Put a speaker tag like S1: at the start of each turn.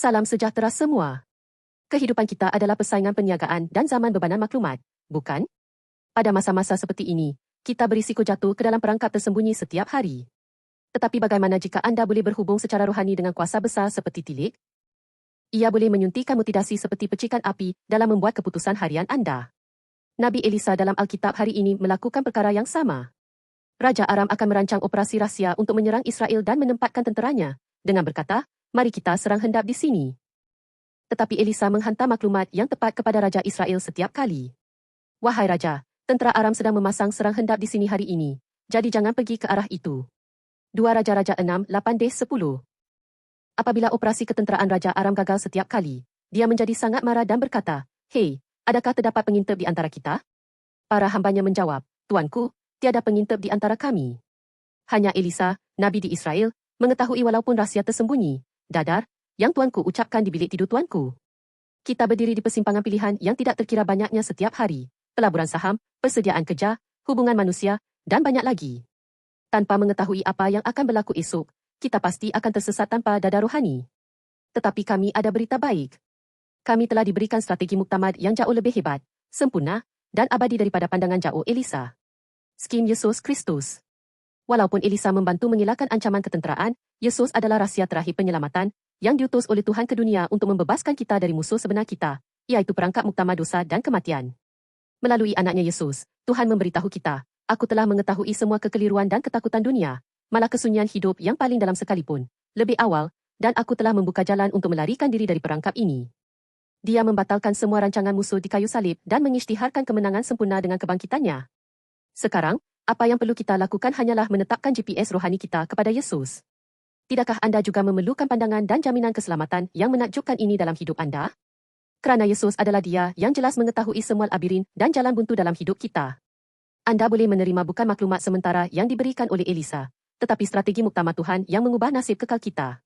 S1: Salam sejahtera semua. Kehidupan kita adalah persaingan perniagaan dan zaman bebanan maklumat, bukan? Pada masa-masa seperti ini, kita berisiko jatuh ke dalam perangkap tersembunyi setiap hari. Tetapi bagaimana jika anda boleh berhubung secara rohani dengan kuasa besar seperti tilik? Ia boleh menyuntikkan mutidasi seperti percikan api dalam membuat keputusan harian anda. Nabi Elisa dalam Alkitab hari ini melakukan perkara yang sama. Raja Aram akan merancang operasi rahsia untuk menyerang Israel dan menempatkan tenteranya, dengan berkata, mari kita serang hendap di sini. Tetapi Elisa menghantar maklumat yang tepat kepada Raja Israel setiap kali. Wahai Raja, tentera Aram sedang memasang serang hendap di sini hari ini, jadi jangan pergi ke arah itu. Dua Raja-Raja 6, 8D10 Apabila operasi ketenteraan Raja Aram gagal setiap kali, dia menjadi sangat marah dan berkata, Hei, adakah terdapat pengintip di antara kita? Para hambanya menjawab, Tuanku, tiada pengintip di antara kami. Hanya Elisa, Nabi di Israel, mengetahui walaupun rahsia tersembunyi, Dadar, yang tuanku ucapkan di bilik tidur tuanku. Kita berdiri di persimpangan pilihan yang tidak terkira banyaknya setiap hari. Pelaburan saham, persediaan kerja, hubungan manusia, dan banyak lagi. Tanpa mengetahui apa yang akan berlaku esok, kita pasti akan tersesat tanpa dada rohani. Tetapi kami ada berita baik. Kami telah diberikan strategi muktamad yang jauh lebih hebat, sempurna, dan abadi daripada pandangan jauh Elisa. Skim Yesus Kristus. Walaupun Elisa membantu mengelakkan ancaman ketenteraan, Yesus adalah rahsia terakhir penyelamatan yang diutus oleh Tuhan ke dunia untuk membebaskan kita dari musuh sebenar kita, iaitu perangkap muktamad dosa dan kematian. Melalui anaknya Yesus, Tuhan memberitahu kita, aku telah mengetahui semua kekeliruan dan ketakutan dunia, malah kesunyian hidup yang paling dalam sekalipun, lebih awal, dan aku telah membuka jalan untuk melarikan diri dari perangkap ini. Dia membatalkan semua rancangan musuh di kayu salib dan mengisytiharkan kemenangan sempurna dengan kebangkitannya. Sekarang, apa yang perlu kita lakukan hanyalah menetapkan GPS rohani kita kepada Yesus. Tidakkah anda juga memerlukan pandangan dan jaminan keselamatan yang menakjubkan ini dalam hidup anda? Kerana Yesus adalah dia yang jelas mengetahui semua labirin dan jalan buntu dalam hidup kita. Anda boleh menerima bukan maklumat sementara yang diberikan oleh Elisa, tetapi strategi muktamad Tuhan yang mengubah nasib kekal kita.